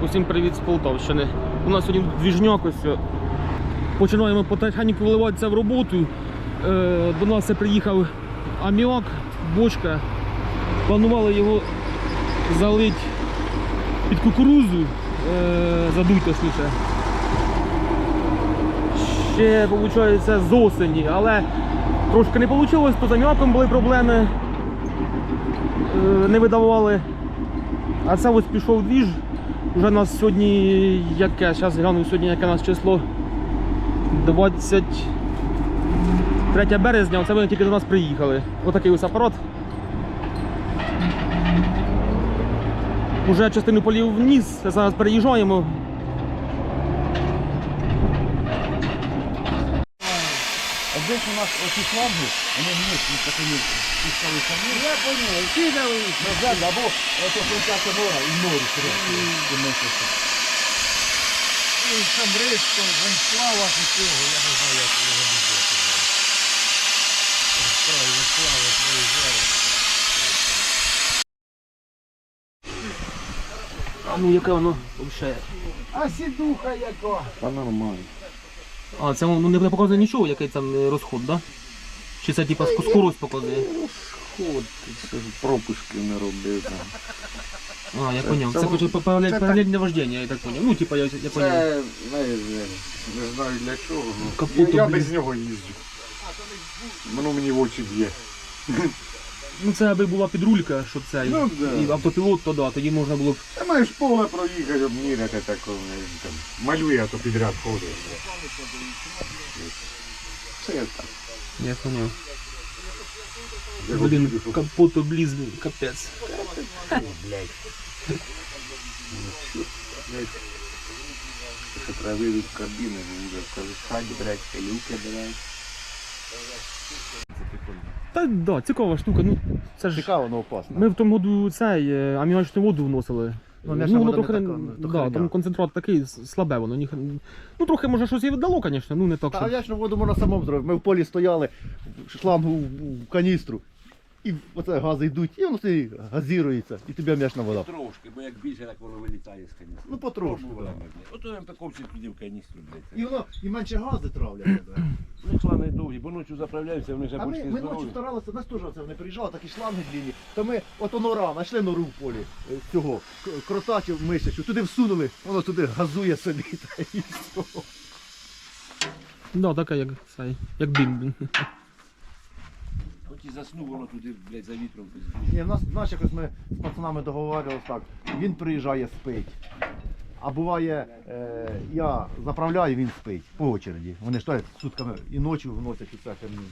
Так, усім привіт з Полтавщини. У нас сьогодні двіжняк ось. Починаємо потихеньку вливатися в роботу. Е, до нас приїхав аміак, бочка. Планували його залити під кукурузу, е, задуть точніше. Ще, виходить, з осені, але трошки не вийшло, з аміаком були проблеми. Е, не видавали. А це ось пішов двіж. Уже у нас сьогодні яке? Зараз гляну сьогодні яке нас число 23 березня, це вони тільки до нас приїхали. Отакий ось апарат. Уже частину полів вніс, зараз переїжджаємо. Здесь у нас оці флаги, вони вместе такими пускалися вниз. Я понял, кидали назад, або ото фронтяка нора і норі середньо. Там риско, венслава і цього, я не знаю, як його венслава приїжджає. А ну яке воно взагалі? А сідуха яка? Та нормально. А, це ну, не показує нічого, який там е, розход, да? Чи це типа скорость показує? Ход, це ж пропуски не робив. А, я поняв. це Це воно- хоче це паралельне вождення, я так поняв. Ну, типа, я, я поняв. Це, не, не, не знаю для чого. ну, я, я блін. без нього їжджу. Воно мені в очі б'є. Ну це аби була підрулька, щоб це Ну, да. і автопілот, то да, тоді можна було б. Ти маєш поле проїхати, обміряти такого. Там, малює, а то підряд ходить. Це я так. Я поняв. Я Блін, говорю, капот обліз, капець. Блядь. Ну, що, блядь. Вийти в кабіну, вже колесать, блядь, пилюки, блядь. Та да, цікава штука. Ну це ж Цікаво, але опасно. ми в тому году цей е, аміачну воду вносили. Ну, воно вода не така, ну, то да, там концентрат такий с- слабе, воно ні, ну трохи може щось і віддало, звісно, ну не так, Та що. авіачну воду можна самому зробити. Ми в полі стояли, шлангу в- в каністру. І оце гази йдуть, і воно собі газірується, і тобі м'ячна вода. Трошки, бо як більше, так воно вилітає з каністру. Ну, потрошку, Пробували да. ми, блядь. Ото я туди в каністру, блядь. І воно і менше гази травлять. тебе. Ну, шланги довгі, бо ночі заправляються, вони вже А ми, ночі здорові. старалися, нас теж це не приїжджали, такі шланги длинні. То ми ото нора, знайшли нору в полі е, цього к- кротачів мисячу, туди всунули, воно туди газує собі та і все. Да, таке, як цей, як бім. І заснув, воно туди, блядь, за вітром. Ні, в нас, знаєш, якось ми з пацанами договорювалися, так. Він приїжджає спить. А буває, е, я заправляю, він спить по очереді. Вони ж так сутками і ночі вносять у це херню.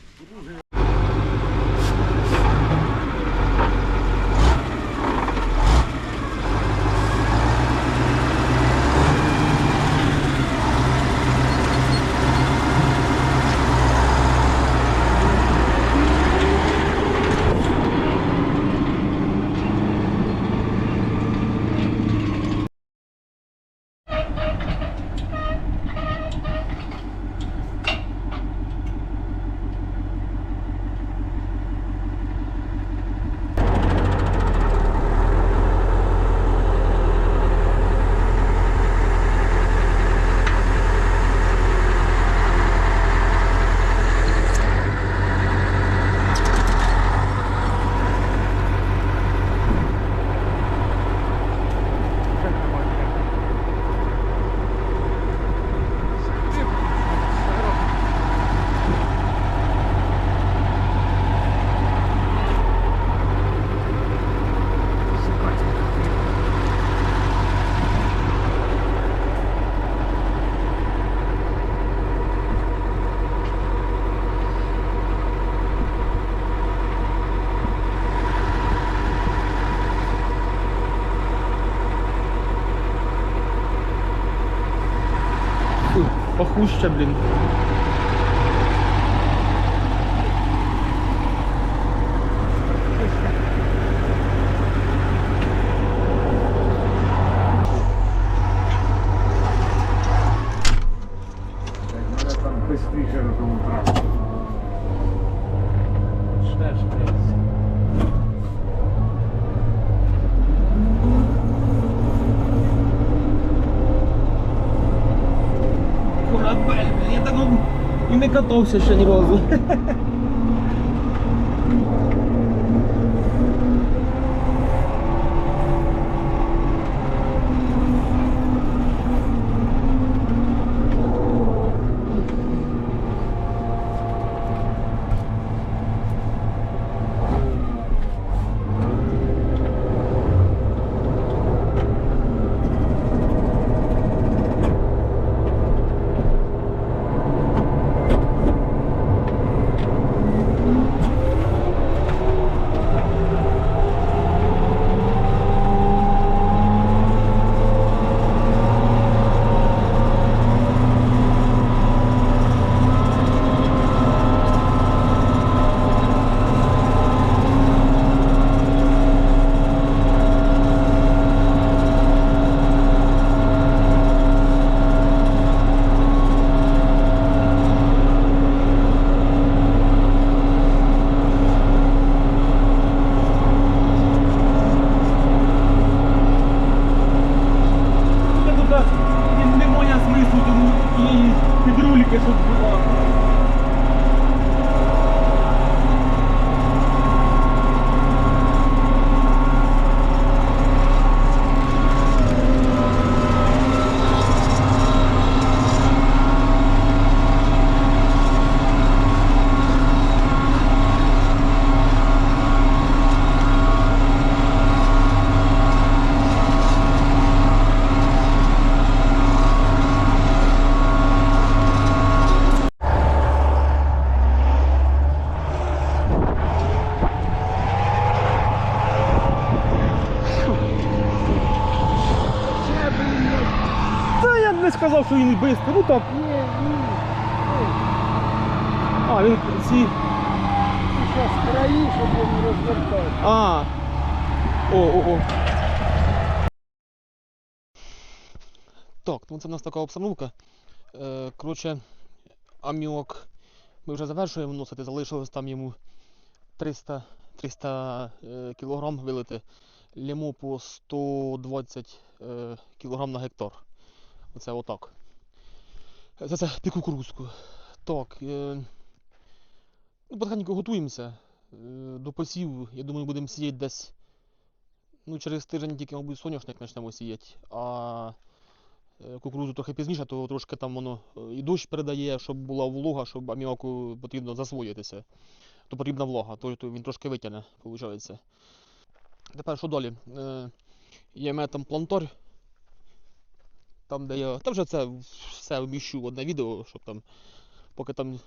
Пахуща, блін. Мене там бистріше на тому тракторі. не катався ще ні разу. Та тут а, і немає смислу тому і підрульки, щоб була. Та я б не сказав, ну так. А, він ці. Зараз краї, щоб він розвертав. А. О, о, о. Так, ну це в нас така обстановка. Е, коротше, аміок ми вже завершуємо носити, залишилось там йому 300, 300 е, кілограм вилити. Ліму по 120 е, кілограм на гектар. Оце отак. Це, це під кукурузку. Так. Е, ну, потихеньку готуємося е, до посіву. Я думаю, будемо сіяти десь. Ну, через тиждень тільки, мабуть, соняшник почнемо сіяти. А е, кукурузу трохи пізніше, то трошки там воно і дощ передає, щоб була волога, щоб аміаку потрібно засвоїтися. То потрібна влага, то, він трошки витягне, виходить. Тепер що далі? Є в мене там плантор. Там, де я. Там вже це все вміщу в одне відео, щоб там, поки там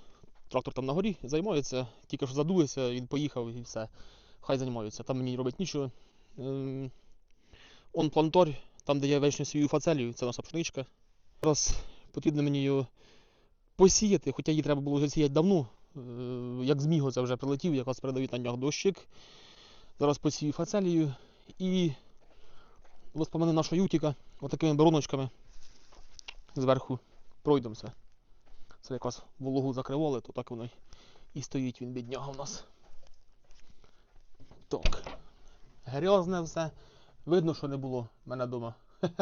трактор там на горі займається, тільки що задулися, він поїхав і все. Хай займаються. Там мені робить нічого. Ем, Он плантор, там, де я вечно сію фацелію, це наша пшеничка. Зараз потрібно мені його посіяти, хоча її треба було вже сіяти давно. Е, Як зміг це вже прилетів, якраз передають на днях дощик. Зараз посію фацелію і воспомини нашого ютіка отакими бороночками зверху пройдемося. Це якраз вологу закривали, то так воно і стоїть він бідняга у нас. Так. Грязне все. Видно, що не було мене вдома.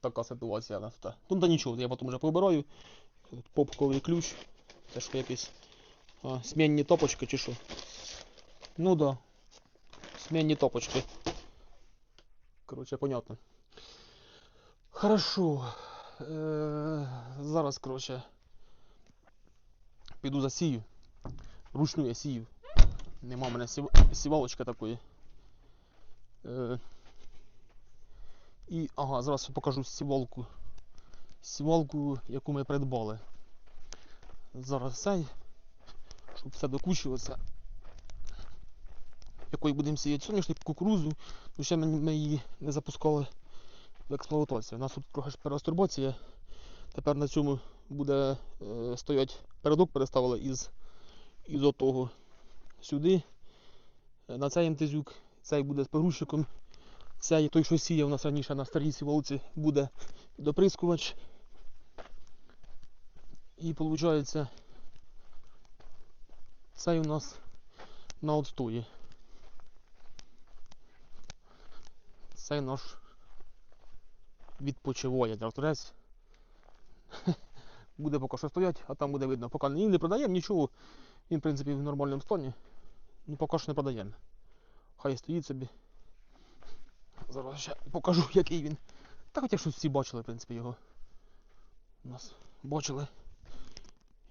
Така ситуація у нас тут. Ну та нічого, я потім вже побираю. Попковий ключ. Це що якісь а, смінні топочки чи що. Ну да. Смінні топочки. Коротше, понятно. Хорошо. Е, зараз, коротше, піду засію. Ручну я сію. Нема в мене сів... сівалочки такої. Е, і, ага, зараз покажу сівалку. Сівалку, яку ми придбали. Зараз цей, щоб все докучилося. Якою будемо сіяти соняшник, кукурузу. Ну, ще ми її не запускали в експлуатацію. У нас тут трохи перестурбація. Тепер на цьому буде е, стоять передок, переставили із, із отого сюди. Е, На цей ентезюк, цей буде з погрузчиком. Цей той, що сіяв у нас раніше на старій сіволці, буде доприскувач. І виходить, цей у нас на отстої. Цей наш відпочиває тракторець. буде поки що стоять, а там буде видно. Поки ні не продаємо нічого. Він, в принципі, в нормальному стані. Ну поки що не продаємо. Хай стоїть собі. Зараз ще покажу, який він. Та хоча щось всі бачили, в принципі, його. У нас бачили.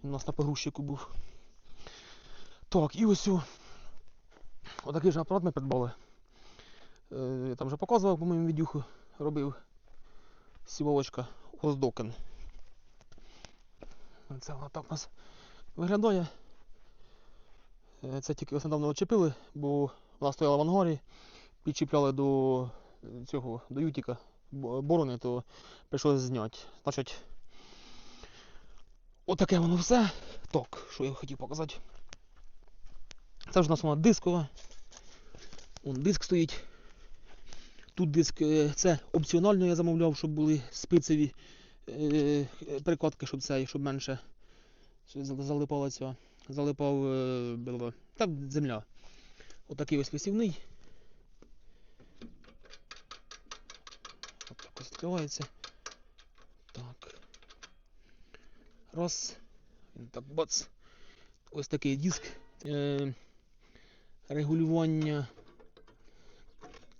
У нас на погрузчику був. Так, і ось о. Отакий же апарат ми придбали. Е, я там вже показував, по-моєму, відюху робив. Сіволочка Оздокен. Це вона так у нас виглядає. Е, Це тільки ось недавно очепили, бо вона стояла в ангарі, підчіпляли до е, цього, до ютіка борони, то прийшлося зняти. Значить, отаке воно все. Так, що я хотів показати. Це ж у нас вона дискова. Вон диск стоїть. Тут диск, е, це опціонально я замовляв, щоб були спицеві е, е, прикладки, щоб це, щоб менше що за- залипала ця. Залипав бла-бла. та земля. Отакий ось висівний. Отак ось відкривається. Так. Раз. Він так бац. Ось такий диск. Е,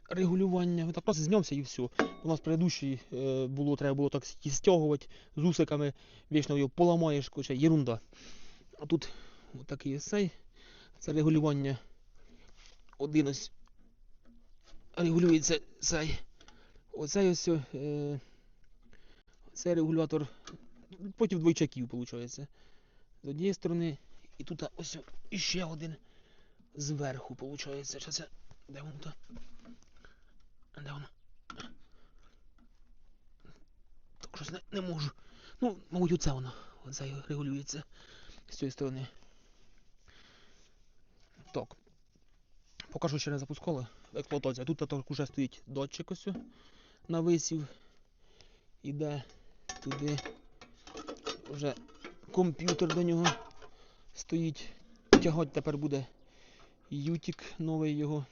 регулювання. Регулювання. Так просто знявся і все. У нас предыдущий е, було, треба було так стягувати з усиками. Вічно його поламаєш, короче, єрунда. А тут отакий цей. Це регулювання. Один ось регулюється цей. Оцей ось. Е, цей регулятор проти двойчаків, виходить. З однієї сторони. І тут ось іще один зверху, виходить. Що це? Де воно то? Де воно? Так щось не, не можу. Ну, мабуть, оце воно. Оце регулюється з цієї сторони. Так. Покажу ще не запускали. Експлуатація. Тут також вже стоїть датчик ось на висів. Іде туди. Вже комп'ютер до нього стоїть. Тягати тепер буде ютік новий його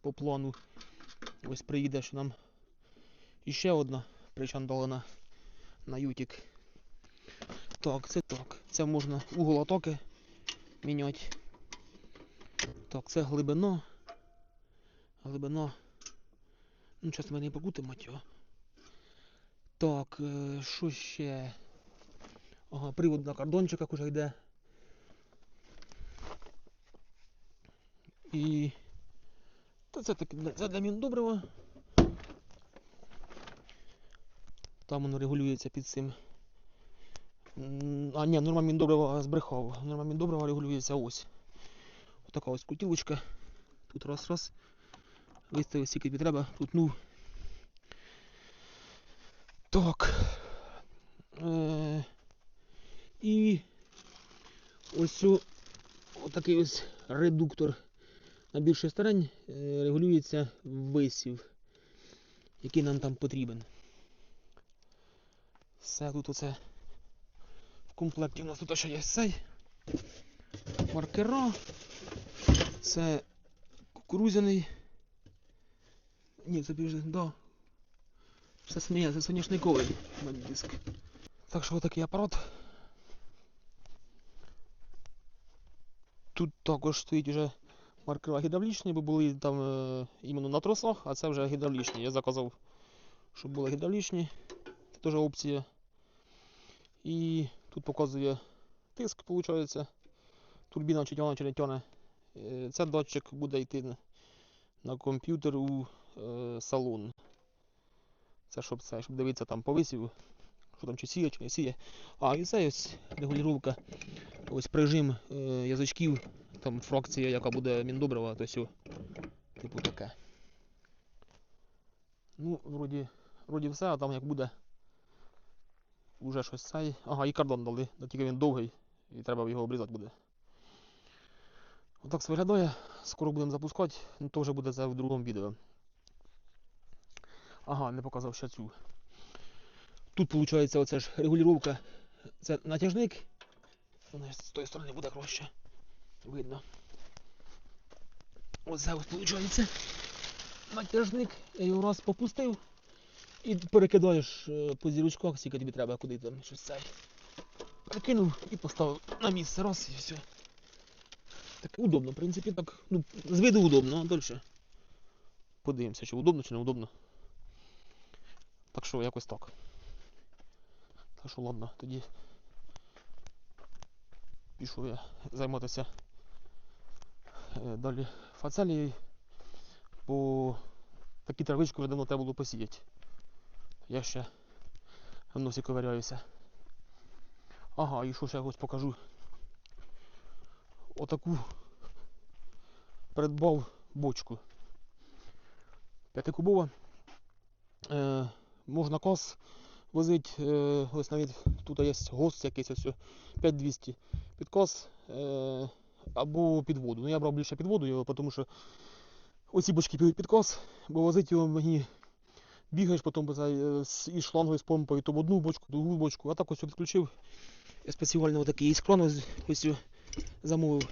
по плану. Ось приїде, що нам іще одна причандалена на ютік. Так, це так. Це можна угол атаки міняти. Так, це глибино. Глибино. Ну, зараз мене не покутимать його. Так, е, що ще? Ага, привод на кордончиках уже йде. І. Та це таки для- для міндобрива. Там воно регулюється під цим. А, ні, норма міндобрива збрехав. Норма міндобрива регулюється ось. Отака ось кутілочка. Тут раз раз. Виставив скільки тобі треба. Тут ну. Так. Е, і ось отакий ось редуктор на більшій стороні е, регулюється висів, який нам там потрібен. Все тут оце в комплекті у нас тут ще є цей маркера. Це кукурузяний. Ні, це вже, да. Це смія, це соняшниковий диск. Так що отакий апарат. Тут також стоїть вже маркера гідравлічні, бо були там е, іменно на тросах, а це вже гідравлічні. Я заказав, щоб були гідравлічні. Це теж опція. І тут показує тиск, виходить. Турбіна чи тягне, чи не тягне. Це датчик буде йти на, комп'ютер у е, салон. Це щоб це, щоб дивитися там по висіву, що там чи сіє, чи не сіє. А, і це ось регулювання, ось прижим е, язичків, там фракція, яка буде міндобрива, то сю. Типу таке. Ну, вроді, вроді все, а там як буде. Уже щось цей. Ага, і кардон дали, ну, тільки він довгий, і треба його обрізати буде. Отак це виглядає. Скоро будемо запускати, ну то вже буде це в другому відео. Ага, не показав ще цю. Тут виходить оце ж регулювання. Це натяжник. З тої сторони буде краще. Видно. Ось виходить. Натяжник. Я його раз попустив. І перекидаєш е, по зірочках, скільки тобі треба, куди там щось цей. Прикинув і поставив на місце. Раз і все. Так удобно, в принципі, так. Ну, з виду удобно, а далі. Подивимося, чи удобно, чи не удобно. Так що якось так. Так що ладно, тоді пішов я займатися далі фацелією. Бо такі травички вже давно треба було посіяти. Я ще в носі ковиряюся. Ага, і що ще ось покажу. Отаку придбав бочку. П'ятикубова. Е, можна кос возити. Е, ось навіть тут є гост якийсь ось 5200 під кос е, або під воду. Ну я брав більше під воду тому що оці бочки під під бо возити його мені бігаєш потім е, із шлангою з помпою, то в одну бочку, другу бочку, а так ось відключив. Я спеціально отакий із крон ось, замовив.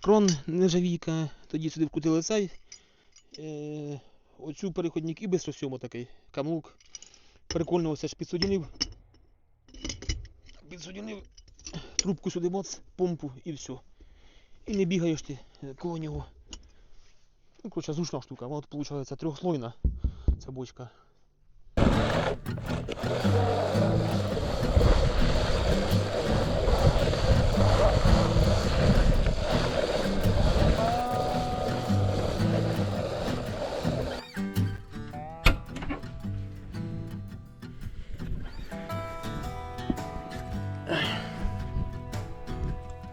Крон нержавійка, тоді сюди вкрутили цей. Е, оцю переходник і без розсьому такий камлук. Прикольно ось ж підсудінив. Підсудінив трубку сюди моц, помпу і все. І не бігаєш ти е, коло нього. Ну, коротше, зручна штука. Вона тут виходить трьохслойна ця бочка.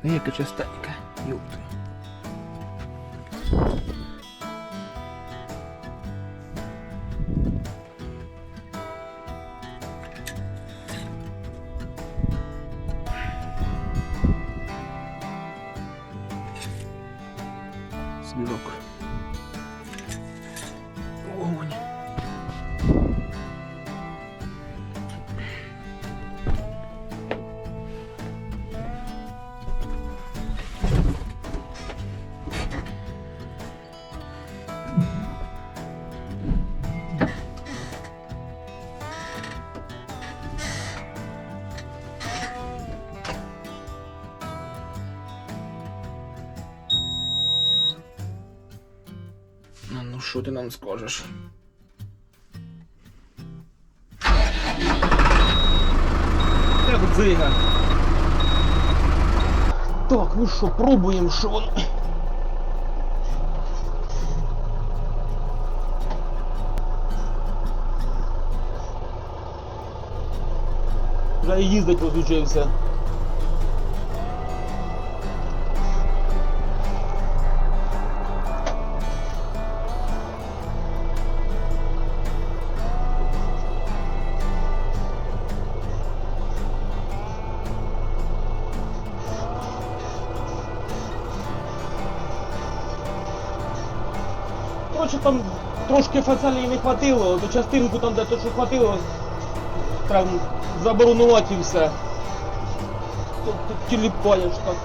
Яка частенька, що ти нам скажеш? Як дзига. Так, ну що, пробуємо, що воно. Вже і їздить розучився. Коротше, там трошки фацелі не хватило, то частинку там, де то, що хватило, прям заборонувати і все. Тіліпаєш так.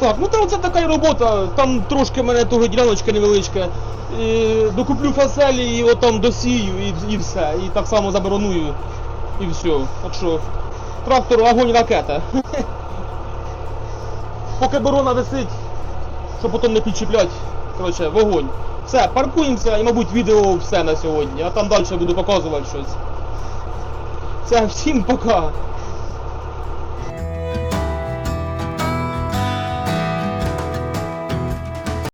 Так, ну там це така робота, там трошки мене того діляночка невеличка. І докуплю фаселі і от там досію і, і все. І так само забороную. І все. Так що трактор огонь ракета. Поки борона висить, щоб потім не підчіплять. Коротше, вогонь. Все, паркуємося і, мабуть, відео все на сьогодні, а там далі буду показувати щось. Все, всім пока.